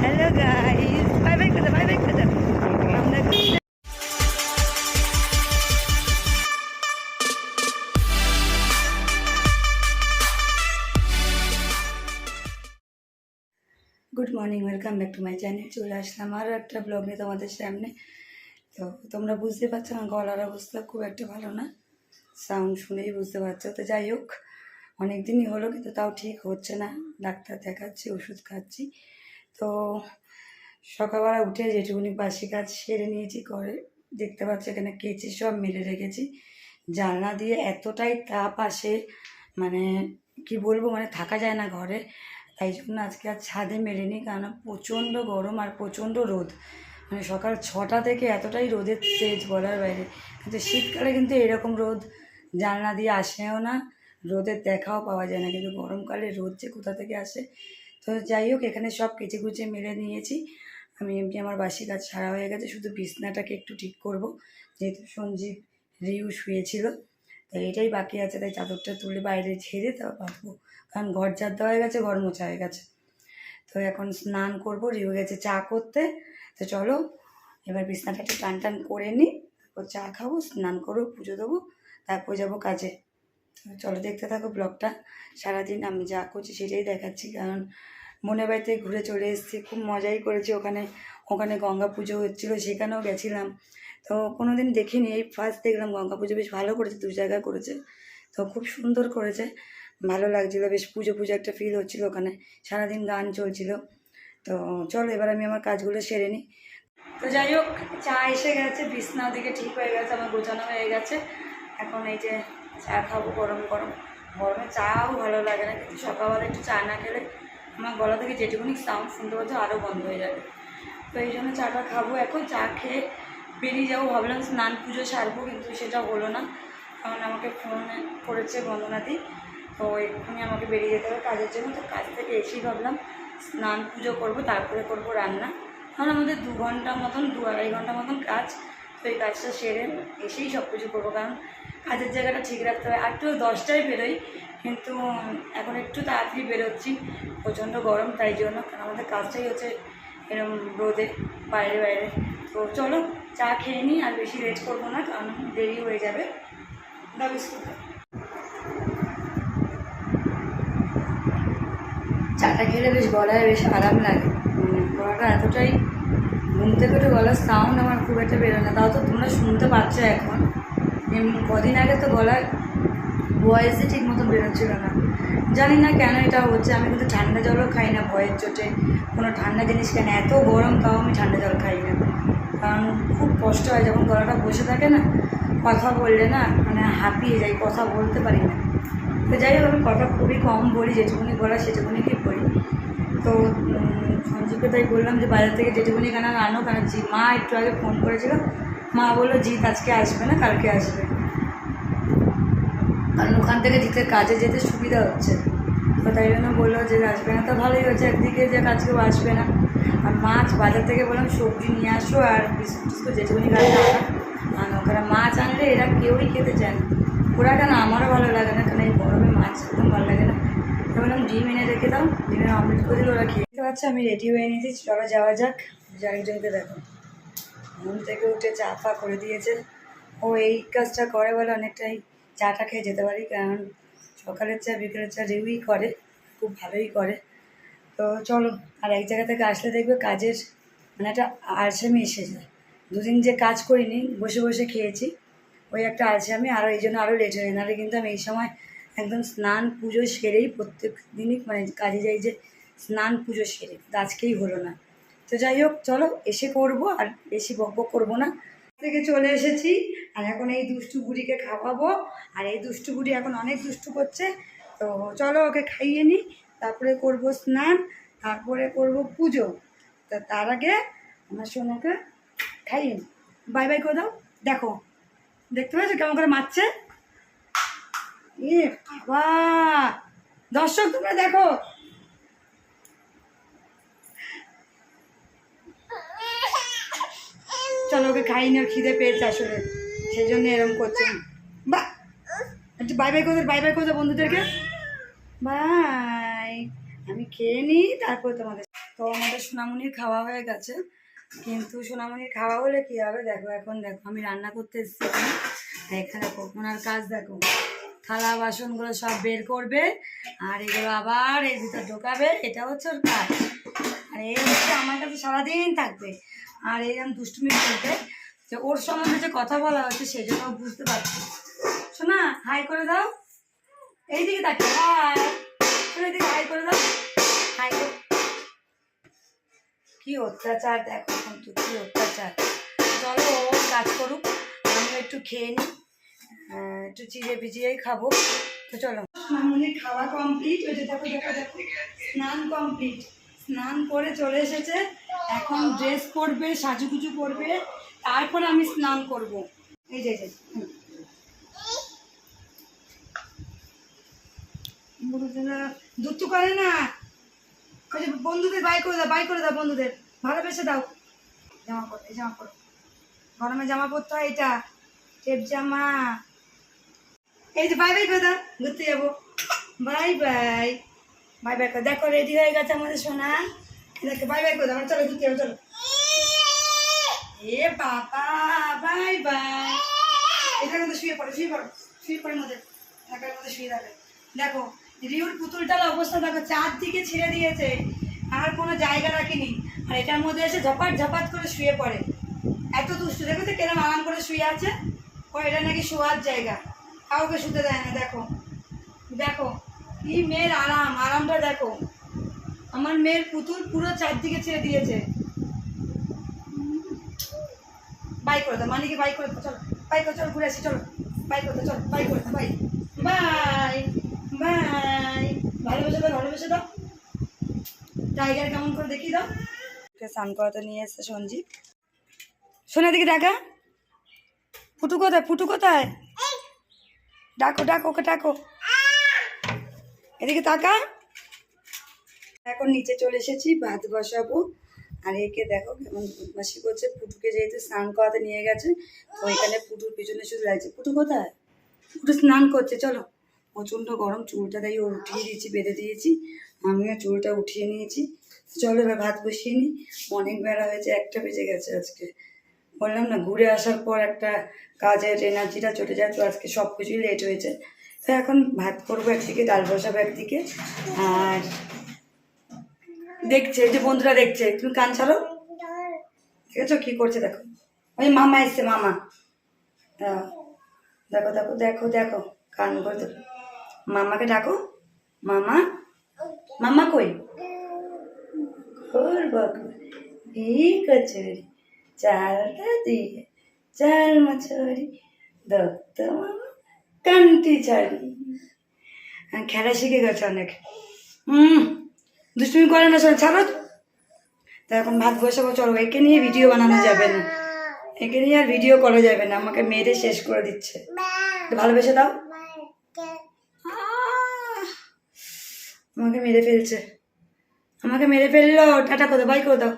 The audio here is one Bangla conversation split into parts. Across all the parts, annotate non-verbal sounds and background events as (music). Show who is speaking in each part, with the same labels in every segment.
Speaker 1: হ্যালো গাইস বাই বাই করে বাই বাই করে good morning welcome back to my channel চলে আসলাম আরও একটা ব্লগ নিয়ে তোমাদের সামনে। তো তোমরা বুঝতে পারছ আমার গলার অবস্থা খুব একটা ভালো না। সাউন্ড শুনেই বুঝতে পারছ। তো যাই হোক অনেক দিনই হলো, কিন্তু তাও ঠিক হচ্ছে না। ডাক্তার দেখাচ্ছি, ওষুধ খাচ্ছি। তো সকালবেলা উঠে যেটুকুনি বাসি কাজ সেরে নিয়েছি করে দেখতে পাচ্ছি এখানে কেচি সব মেলে রেখেছি। জানলা দিয়ে এতটাই তাপ আসে মানে কি বলব মানে থাকা যায় না ঘরে। তাই জন্য আজকে আর ছাদে মেলেনি, কারণ প্রচণ্ড গরম আর প্রচণ্ড রোদ। মানে সকাল ছটা থেকে এতটাই রোদের তেজ বলার বাইরে। কিন্তু শীতকালে কিন্তু এরকম রোদ জানলা দিয়ে আসেও না। রোদের দেখাও পাওয়া যায় না, কিন্তু গরমকালে রোদ যে কোথা থেকে আসে? তো যাই হোক, এখানে সব কেচে কুচে মেলে নিয়েছি। আমি এমনি আমার বাসি কাজ সারা হয়ে গেছে, শুধু বিছনাটাকে একটু ঠিক করব। যেহেতু সঞ্জীব রিউ শুয়েছিল তো এটাই বাকি আছে। তাই চাদরটা তুলে বাইরে ঝেড়ে তারপর বাঁধবো। কারণ ঘর ঝাড় দেওয়া হয়ে গেছে, ঘর মোছা হয়ে গেছে। তো এখন স্নান করব, রিউ গেছে চা করতে। তো চলো, এবার বিছনাটা একটু টান টান করে নিই, তারপর চা খাব, স্নান করব, পুজো দেবো, তারপর যাব কাজে। তো চলো দেখতে থাকো ব্লগটা। সারাদিন আমি যা করছি সেটাই দেখাচ্ছি, কারণ মনে বাড়িতে ঘুরে চলে এসেছি, খুব মজাই করেছি ওখানে। ওখানে গঙ্গা পুজো হচ্ছিল, সেখানেও গেছিলাম। তো কোনো দিন দেখিনি, এই ফার্স্ট দেখলাম গঙ্গা পুজো বেশ ভালো করেছে, দু জায়গায় করেছে। তো খুব সুন্দর করেছে, ভালো লাগছিল, বেশ পুজো পুজো একটা ফিল হচ্ছিল ওখানে। সারাদিন গান চলছিল। তো চলো এবার আমি আমার কাজগুলো সেরে নিই। তো যাই হোক, চা এসে গেছে বিছনা দিকে ঠিক হয়ে গেছে, আমার গোছানো হয়ে গেছে। এখন এই যে চা খাব গরম গরম। গরমে চাও ভালো লাগে না, কিন্তু সকালবেলা একটু চা না খেলে আমার গলা থেকে যেটুকুনি সাউন্ড শুনতে পাচ্ছ আরও বন্ধ হয়ে যাবে। তো এই জন্য চাটা খাব এখন, চা খেয়ে বেরিয়ে যাব, ভাবলাম স্নান পুজো সারবো, কিন্তু সেটা হলো না। কারণ আমাকে ফোন করেছে বন্দনাদি, তো এক্ষুনি আমাকে বেরিয়ে যেতে হবে কাজের জন্য। তো কাজ থেকে এসেই ভাবলাম স্নান পুজো করব, তারপরে করব রান্না। কারণ আমাদের দু ঘণ্টা মতন, দু আড়াই ঘণ্টা মতন কাজ তো এই কাজটা সেরে এসেই সব কিছু করব, কারণ কাজের জায়গাটা ঠিক রাখতে হবে। আর তো দশটায় বেরোই, কিন্তু এখন একটু তাড়াতাড়ি বেরোচ্ছি, প্রচণ্ড গরম, তাই জন্য কারণ আমাদের কাজটাই হচ্ছে এরকম রোদে, বাইরে বাইরে। তো চলো, চা খেয়ে নিই, আর বেশি লেট করব না, কারণ দেরি হয়ে যাবে। চাটা খেলে বেশ গলায় বেশ আরাম লাগে। গলাটা এতটাই ঘুম থেকে উঠে গলার সাউন্ড আমার খুব একটা বেরোয় না। তাও তো তোমরা শুনতে পাচ্ছ এখন। কদিন আগে তো গলার ভয়েসই ঠিক মতো বেরোচ্ছিল না। জানি না কেন এটা হচ্ছে, আমি কিন্তু ঠান্ডা জলও খাই না ভয়ের চোটে। কোনো ঠান্ডা জিনিস কেন? এত গরম, তাও আমি ঠান্ডা জল খাই না। কারণ খুব কষ্ট হয় যখন গলাটা বসে থাকে না, কথা বললে না মানে হাঁপিয়ে যাই, কথা বলতে পারি না। তো যাই হোক, আমি কথা খুবই কম বলি, যেটুকুনি বলা সেটুকুনি কি বলি। তো উম, তাই বললাম যে বাজার থেকে যেটুকুনি কেন আনো কারণ জি মা একটু আগে ফোন করেছিল। মা বলল জিৎ আজকে আসবে না? কালকে আসবে। কারণ ওখান থেকে জিতের কাজে যেতে সুবিধা হচ্ছে। তো তাই জন্য বলল যে আসবে না তো ভালোই হচ্ছে একদিকে যে কাজকেও আসবে না। আর মাছ বাজার থেকে বললাম সবজি নিয়ে আসো আর বিস্কুট টিস্কুট যেটুকুনি কাজে আনা কারণ মাছ আনলে এরা কেউই খেতে চায় না। ওরা কেন আমারও ভালো লাগে না? কারণ এই গরমে মাছ একদম ভালো লাগে না? তো বললাম ডিম এনে রেখে দাও। ডিমের অমলেট করে দিলে ওরা খেয়ে পাচ্ছে আমি রেডি হয়ে নিয়েছি। চলো যাওয়া যাক। আরেকজনকে দেখো। ঘুম থেকে উঠে চা ফা করে দিয়েছে। ও এই কাজটা করে বলে অনেকটাই চাটা খেয়ে যেতে পারি, কারণ সকালের চা, বিকেলের চা রিউই করে, খুব ভালোই করে। তো চলো, আর এক জায়গা থেকে আসলে দেখবে কাজের মানে একটা আলসেমি এসে যায় দুদিন যে কাজ করিনি, বসে বসে খেয়েছি, ওই একটা আলসেমি আরও এই জন্য আরও লেট হয়ে নাহলে কিন্তু আমি এই সময় একদম স্নান, পুজো সেরেই প্রত্যেক দিনই মানে কাজে যাই যে স্নান পুজো সেরে আজকেই হলো না। তো যাই হোক, চলো এসে করব, আর বেশি বক বক করব না। থেকে চলে এসেছি, আর এখন এই দুষ্টু বুড়িকে খাওয়াবো, আর এই দুষ্টু বুড়ি এখন অনেক দুষ্টু করছে। তো চলো ওকে খাইয়ে নিই তারপরে করব স্নান, তারপরে করব পুজো। তা তার আগে আমার সোনাকে খাইয়ে নিই বাই বাই করে দাও, দেখো। দেখতে পাচ্ছ কেমন করে মারছে? এ বাবা! দর্শক, তোমরা দেখো চলো, ওকে খাইনি ওর খিদে পেয়েছে আসলে। সেই জন্য এরকম করছে। বা একটু বাই বাই করে বাই বাই করে বন্ধুদেরকে। বাই আমি খেয়ে নিই, তারপর তোমাদের তো আমাদের সোনামণির খাওয়া হয়ে গেছে। কিন্তু সোনামণির খাওয়া হলে কি হবে? দেখো, এখন দেখো, আমি রান্না করতে এসেছি এখানে। দেখো ওনার কাজ, দেখো। থালা, বাসনগুলো সব বের করবে, আর এগুলো আবার ভিতর ঢোকাবে। এটা হচ্ছে ওর কাজ। আর এই হচ্ছে আমার কাছে সারাদিন থাকবে। আর এই যেমন দুষ্টুমি বলতে যে ওর সম্বন্ধে যে কথা বলা হচ্ছে সেই জন্য বুঝতে পারছি। শোনা হাই করে দাও। এইদিকে তাকিয়ে হাই এদিকে হাই করে দাও। হাই কি অত্যাচার, দেখো কিন্তু কি অত্যাচার। চলো, ও কাজ করুক আমি একটু খেয়ে নিই। একটু চিড়ে ভিজিয়েই খাব। তো চলো। মামুনি, খাওয়া কমপ্লিট ওই যে দেখো দেখো দেখো। স্নান কমপ্লিট স্নান করে চলে এসেছে। এখন ড্রেস পরবে সাজুগুজু করবে, তারপর আমি স্নান করব। এই যে দুধ করে না। বন্ধুদের বাই করে দাও, বাই করে দাও বন্ধুদের। ভালোবেসে দাও। জামা পর, এই জামা পর। গরমে জামা পরতে হয় এটা। টেপ জামা। এই যে বাই বাই করে দাও, ঘুরতে যাব। Bye bye. বাই বাই করে দেখো রেডি হয়ে গেছে আমাদের সোনা। দেখো বাই বাই করে দাও চলো ঘুরতে যাব চলো। এ বাবা বাই বাই এটার মধ্যে শুয়ে পড়ো শুয়ে পড়ো, শুয়ে পড়ে মধ্যে। এটার মধ্যে শুয়ে যাবে দেখো, রিউর পুতুলটার অবস্থা দেখো, চারদিকে ছেড়ে দিয়েছে, আর কোনো জায়গা রাখিনি। আর এটার মধ্যে এসে ঝপাট ঝপাট করে শুয়ে পড়ে। এত দুষ্টু, দেখো তো কেরম আরাম করে শুয়ে আছে। ও, এটা নাকি শোয়ার জায়গা। কাউকে শুতে দেয় না, দেখো। দেখো, কি মেয়ের আরাম, আরামটা দেখো। আমার মেয়ের পুতুল পুরো চারদিকে ছেড়ে দিয়েছে। বাই করে দাও মানিকে বাই করে চলো বাই করে চলো ঘুরে আসি চলো। বাই করে দাও চলো বাই করে দাও বাই। Bye bye. ভালোবেসে দাও ভালোবেসে দাও। টাইগার কেমন করে দেখিয়ে দাও। স্নান করাতে নিয়ে এসছে সঞ্জীব। শোনে দিকে ডাকা ফুটু কোথায় ফুটু কোথায়? ডাকো ডাকো ওকে ডাকো। এদিকে তাকা। এখন নিচে চলে এসেছি, ভাত বসাবো। আর একে দেখো কেমন বদমাসি করছে, পুটুকে যেহেতু স্নান করাতে নিয়ে গেছে, তো এখানে পুটুর পিছনে শুধু লাগছে। পুটু কোথায়? পুটু স্নান করছে, চলো। প্রচণ্ড গরম, চুলটা তাই ওর উঠিয়ে দিয়েছি, বেঁধে দিয়েছি। আমিও চুলটা উঠিয়ে নিয়েছি। চলো এবার ভাত বসিয়ে নিই। অনেক বেড়া হয়েছে, একটা বেজে গেছে আজকে। বললাম না, ঘুরে আসার পর একটা কাজের এনার্জিটা চলে যায়, তো আজকে সব কিছুই লেট হয়েছে। তো এখন ভাত করব একদিকে, ডাল বসাবো একদিকে। আর দেখছে যে বন্ধুরা দেখছে তুমি কান ছাড়ো। ঠিক আছে কি করছে দেখো। ওই মামা এসছে মামা। হ্যাঁ। দেখো দেখো দেখো দেখো কান করে দেখো মামাকে ডাকো। মামা। মামা কই? এই কচুরি চালটা দিয়ে চাল মছরি দত্ত মামা কান্তি ছাড়ি। হ্যাঁ, খেলা শিখে গেছে অনেক। হুম। দুষ্টুমি করে না, শোনো, ছাড়ো তো। এখন ভাত বসাবো চলো, একে নিয়ে ভিডিও বানানো যাবে না। একে নিয়ে আর ভিডিও করা যাবে না, আমাকে মেরে শেষ করে দিচ্ছে। ভালোবেসে দাও। আমাকে মেরে ফেলছে। আমাকে মেরে ফেলল, টাটা করে বাই করে দাও।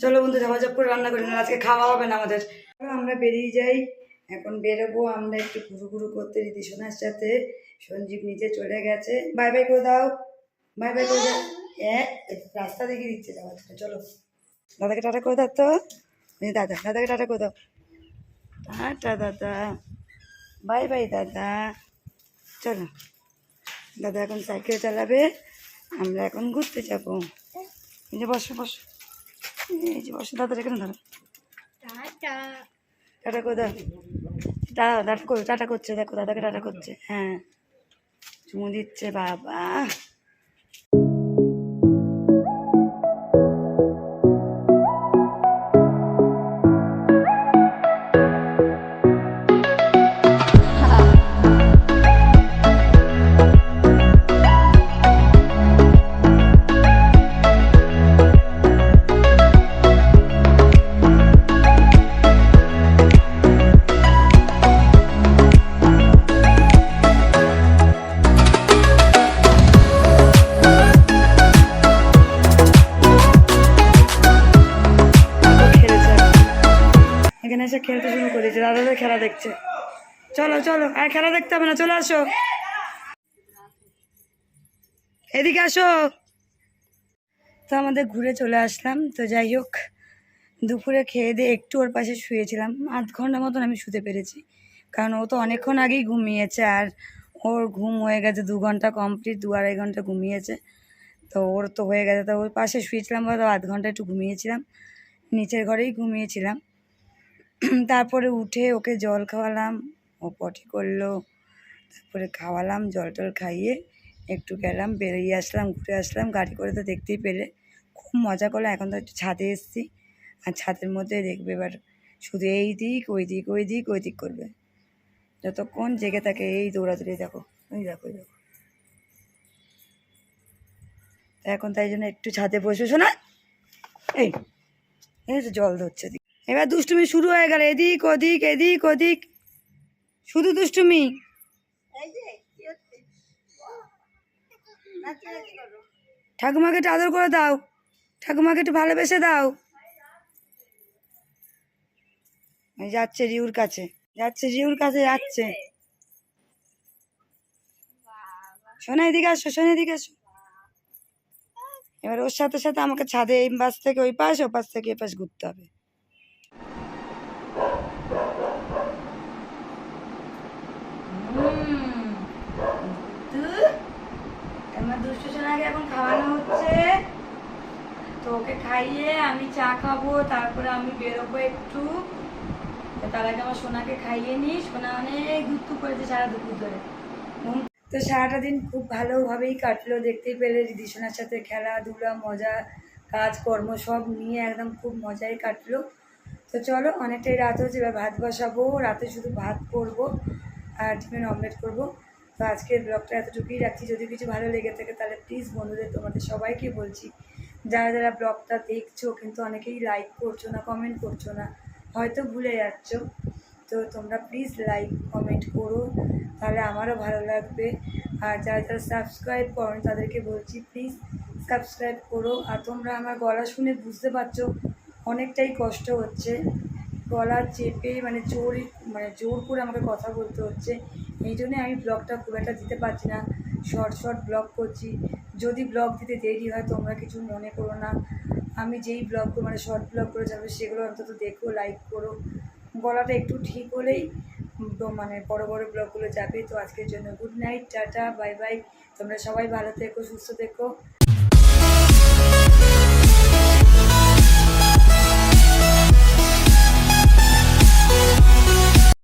Speaker 1: চলো বন্ধু ঝাপাঝাপ করে রান্না করি না আজকে খাওয়া হবে না আমাদের। আমরা বেরিয়ে যাই। এখন বেরোবো, আমরা একটু ঘুরু ঘুরু করতে রীতি সোনার সাথে সঞ্জীব নিচে চলে গেছে। বাই বাই করে দাও। বাই বাই করে দাও। রাস্তা দেখিয়ে দিচ্ছে যাওয়ার জন্য চলো। দাদাকে টাটা করে দাও তো। দাদা দাদাকে টাটা করে দাও। টাটা দাদা। বাই বাই দাদা। চলো। দাদা এখন সাইকেল চালাবে আমরা এখন ঘুরতে যাব। এই যে বসো বসো। এই যে বসো দাদার এখানে ধরো টাটা। করে দাও দাদা টাটা করে টাটা করছে দেখো দাদাকে টাটা করছে। হ্যাঁ। চুমু দিচ্ছে বাবা। এসে খেলতে শুরু করেছে, দাদাদের খেলা দেখছে। চলো চলো, আর খেলা দেখতে হবে না, চলে আসো। এদিকে আসো। তো আমাদের ঘুরে চলে আসলাম, তো যাই হোক, দুপুরে খেয়ে দিয়ে একটু ওর পাশে শুয়েছিলাম। আধ ঘণ্টা মতন আমি শুতে পেরেছি, কারণ ও তো অনেকক্ষণ আগেই ঘুমিয়েছে, আর ওর ঘুম হয়ে গেছে দু ঘণ্টা কমপ্লিট দু আড়াই ঘণ্টা ঘুমিয়েছে। তো ওর তো হয়ে গেছে, তো ওর পাশে শুয়েছিলাম হয়তো আধ ঘণ্টা একটু ঘুমিয়েছিলাম, নিচের ঘরেই ঘুমিয়েছিলাম। (clears throat) তারপরে উঠে ওকে জল খাওয়ালাম, ও পটি করল, তারপরে খাওয়ালাম, জল টল খাইয়ে একটু গেলাম, বেরিয়ে আসলাম, ঘুরে আসলাম, গাড়ি করে তো দেখতেই পেলে। খুব মজা করলাম, এখন তো একটু ছাদে এসেছি, আর ছাদের মধ্যে দেখবে এবার শুধু এই দিক, ওই দিক ওই দিক ওই দিক করবে। যতক্ষণ জেগে থাকে, এই দৌড়াদৌড়ি দেখো ওই দেখো দেখো। এখন তাই জন্য একটু ছাদে বসে, শোনা? এই এই তো জল ধরছে। এবার দুষ্টুমি শুরু হয়ে গেল। এদিক ওদিক এদিক ওদিক। শুধু দুষ্টুমি। ঠাকুমাকে একটু আদর করে দাও। ঠাকুমাকে একটু ভালোবেসে দাও। যাচ্ছে রিউর কাছে। যাচ্ছে রিউর কাছে যাচ্ছে। শোনা এদিকে আসো শোনা এদিকে আসো। এবার ওর সাথে সাথে আমাকে ছাদে এই পাশ থেকে ওই পাশ ও পাশ থেকে এ পাশ ঘুরতে হবে। আমার দুষ্টু সোনাকে খাওয়ানো হচ্ছে। তো ওকে খাইয়ে আমি চা খাব, তারপরে আমি বেরোবো একটু। তার আগে আমার সোনাকে খাইয়ে নিই। সোনা অনেক দুঃখ করেছে সারা দুপুর ধরে। তো সারাটা দিন খুব ভালোভাবেই কাটলো, দেখতেই পেলে দিশোনার সাথে খেলাধুলা মজা, কাজকর্ম সব নিয়ে একদম খুব মজাই কাটলো। তো চলো, অনেকটাই রাত হচ্ছে এবার ভাত বসাবো। রাতে শুধু ভাত করব। আর ডিমের অমলেট করব। তো আজকের ব্লগটা এতটুকুই রাখছি। যদি কিছু ভালো লেগে থাকে তাহলে প্লিজ বন্ধুদের, তোমাদের সবাইকে বলছি। যারা যারা ব্লগটা দেখছ কিন্তু অনেকেই লাইক করছ না কমেন্ট করছ না, হয়তো ভুলে যাচ্ছ। তো তোমরা প্লিজ লাইক কমেন্ট করো। তাহলে আমারও ভালো লাগবে। আর যারা যারা সাবস্ক্রাইব করো তাদেরকে বলছি প্লিজ সাবস্ক্রাইব করো। আর তোমরা আমার গলা শুনে বুঝতে পারছ, অনেকটাই কষ্ট হচ্ছে। গলা চেপে মানে জোর মানে জোর করে আমাকে কথা বলতে হচ্ছে। এই জন্যে আমি ব্লগটা খুব একটা দিতে পারছি না। শর্ট শর্ট ব্লগ করছি। যদি ব্লগ দিতে দেরি হয়, তোমরা কিছু মনে করো না। আমি যেই ব্লগ মানে শর্ট ব্লগ করে যাবে, সেগুলো অন্তত দেখো, লাইক করো। গলাটা একটু ঠিক হলেই মানে বড় বড় ব্লগগুলো যাবে। তো আজকের জন্য good night, tata, bye bye. তোমরা সবাই ভালো থেকো, সুস্থ থেকো।